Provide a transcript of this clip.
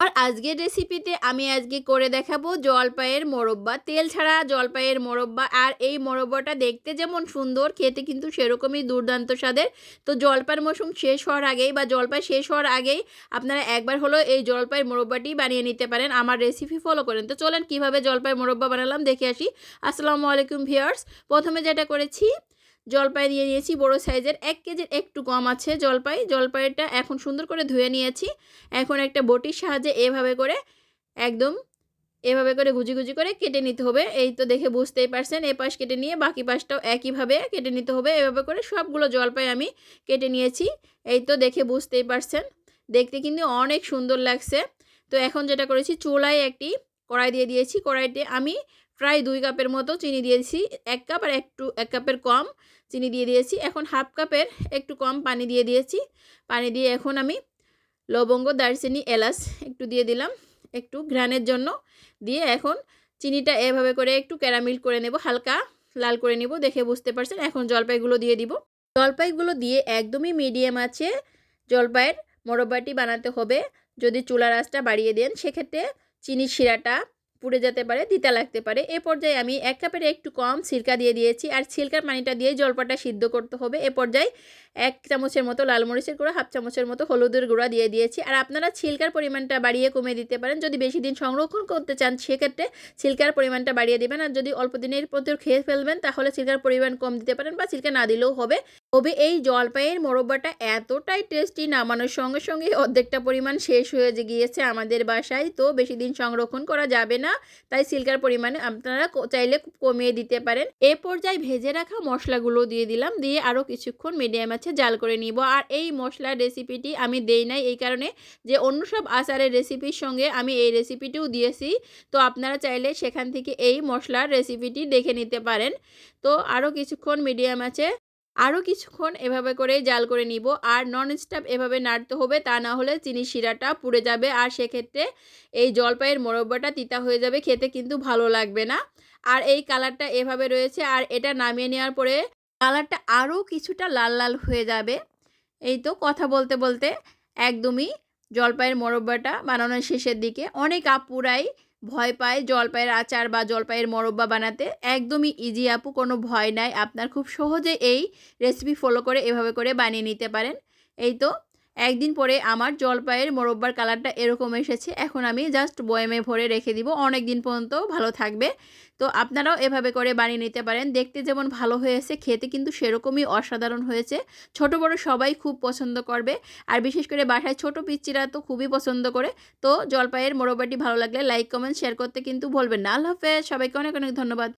আর আজকের রেসিপিতে আমি আজকে করে দেখাবো জলপাইয়ের মোরব্বা। তেল ছাড়া জলপাইয়ের মোরব্বা আর এই মোরব্বাটা দেখতে যেমন সুন্দর, খেতে কিন্তু সেরকমই দুর্দান্ত স্বাদের। তো জলপাইয়ের মৌসুম শেষ হওয়ার আগেই বা জলপাই শেষ হওয়ার আগেই আপনারা একবার হলো এই জলপাইয়ের মোরব্বাটি বানিয়ে নিতে পারেন। আমার রেসিপি ফলো করেন। তো চলেন কীভাবে জলপাইয়ের মোরব্বা বানালাম দেখে আসি। আসসালামু আলাইকুম ভিউয়ার্স প্রথমে যেটা করেছি জলপাই নিয়ে নিয়েছি বড় সাইজের এক কেজির একটু কম আছে জলপাই। জলপাইটা এখন সুন্দর করে ধুয়ে নিয়েছি। এখন একটা বটির সাহায্যে এভাবে করে একদম এভাবে করে গুজি গুজি করে কেটে নিতে হবে। এই তো দেখে বুঝতেই পারছেন, এ পাশ কেটে নিয়ে বাকি পাশটাও একইভাবে কেটে নিতে হবে। এভাবে করে সবগুলো জলপাই আমি কেটে নিয়েছি। এই তো দেখে বুঝতেই পারছেন, দেখতে কিন্তু অনেক সুন্দর লাগছে। তো এখন যেটা করেছি, চুলায় একটি কড়াই দিয়ে দিয়েছি। কড়াইতে আমি প্রায় দুই কাপের মতো চিনি দিয়েছি, এক কাপ আর একটু, এক কাপের কম চিনি দিয়ে দিয়েছি। এখন হাফ কাপের একটু কম পানি দিয়ে দিয়েছি। পানি দিয়ে এখন আমি লবঙ্গ, দারচিনি, এলাচ একটু দিয়ে দিলাম। একটু ঘ্রাণের জন্য দিয়ে এখন চিনিটা এভাবে করে একটু ক্যারামিল করে নেব, হালকা লাল করে নেব, দেখে বুঝতে পারছেন। এখন জলপাইগুলো দিয়ে দিব। জলপাইগুলো দিয়ে একদমই মিডিয়াম আছে জলপাইয়ের মোরব্বাটি বানাতে হবে। যদি চুলার আঁচটা বাড়িয়ে দেন, সেক্ষেত্রে চিনির শিরাটা পুড়ে যেতে পারে, দিতে লাগতে পারে। এ পর্যায়ে আমি এক কাপের একটু কম সিরকা দিয়ে দিয়েছি আর সিরকার পানিটা দিয়ে জলপাটা সিদ্ধ করতে হবে। এ পর্যায়ে এক চামচের মতো লাল মরিচের গুঁড়া, হাফ চামচের মতো হলুদের গুঁড়া দিয়ে দিয়েছি। আর আপনারা ছিলকার পরিমাণটা বাড়িয়ে কমে দিতে পারেন। যদি বেশি দিন সংরক্ষণ করতে চান, সেক্ষেত্রে ছিলকার পরিমাণটা বাড়িয়ে দেবেন। আর যদি অল্প দিনের প্রতি খেয়ে ফেলবেন, তাহলে ছিলকার পরিমাণ কম দিতে পারেন বা ছিলকা না দিলেও হবে। তবে এই জলপাইয়ের মোরব্বাটা এতটাই টেস্টি নামানোর সঙ্গে সঙ্গে অর্ধেকটা পরিমাণ শেষ হয়ে গিয়েছে আমাদের বাসায়, তো বেশি দিন সংরক্ষণ করা যাবে না। তাই সিল্কার পরিমাণে আপনারা চাইলে কমিয়ে দিতে পারেন। এ পর্যায়ে ভেজে রাখা মশলাগুলো দিয়ে দিলাম। দিয়ে আরও কিছুক্ষণ মিডিয়াম আছে জাল করে নিব। আর এই মশলার রেসিপিটি আমি দেই নাই এই কারণে যে অন্য সব আচারের রেসিপির সঙ্গে আমি এই রেসিপিটিও দিয়েছি। তো আপনারা চাইলে সেখান থেকে এই মশলার রেসিপিটি দেখে নিতে পারেন। তো আরও কিছুক্ষণ মিডিয়াম আছে আরও কিছুক্ষণ এভাবে করে জাল করে নিব। আর নন স্টপ এভাবে নাড়তে হবে, তা না হলে চিনি শিরাটা পুড়ে যাবে। আর সেক্ষেত্রে এই জলপাইয়ের মোরব্বাটা তিতা হয়ে যাবে, খেতে কিন্তু ভালো লাগবে না। আর এই কালারটা এভাবে রয়েছে, আর এটা নামিয়ে নেওয়ার পরে কালারটা আরও কিছুটা লাল লাল হয়ে যাবে। এই তো কথা বলতে বলতে একদমই জলপাইয়ের মরব্বাটা বানানোর শেষের দিকে অনেক আপুরাই ভয় পায় জলপাইয়ের আচার বা জলপাইয়ের মরব্বা বানাতে। একদমই ইজি আপু, কোনো ভয় নাই। আপনার খুব সহজে এই রেসিপি ফলো করে এভাবে করে বানিয়ে নিতে পারেন। এই তো একদিন পরে আমার জলপাইয়ের মোরব্বার কালারটা এরকম এসেছে। এখন আমি জাস্ট বয়েমে ভরে রেখে দিব। অনেক দিন পর্যন্ত ভালো থাকবে। তো আপনারাও এভাবে করে বানিয়ে নিতে পারেন। দেখতে যেমন ভালো হয়েছে, খেতে কিন্তু সেরকমই অসাধারণ হয়েছে। ছোট বড় সবাই খুব পছন্দ করবে। আর বিশেষ করে বাসায় ছোট পিচ্চিরা তো খুবই পছন্দ করে। তো জলপাইয়ের মোরব্বাটি ভালো লাগলে লাইক কমেন্ট শেয়ার করতে কিন্তু বলবেন না। আল্লাহ হাফেজ। সবাইকে অনেক অনেক ধন্যবাদ।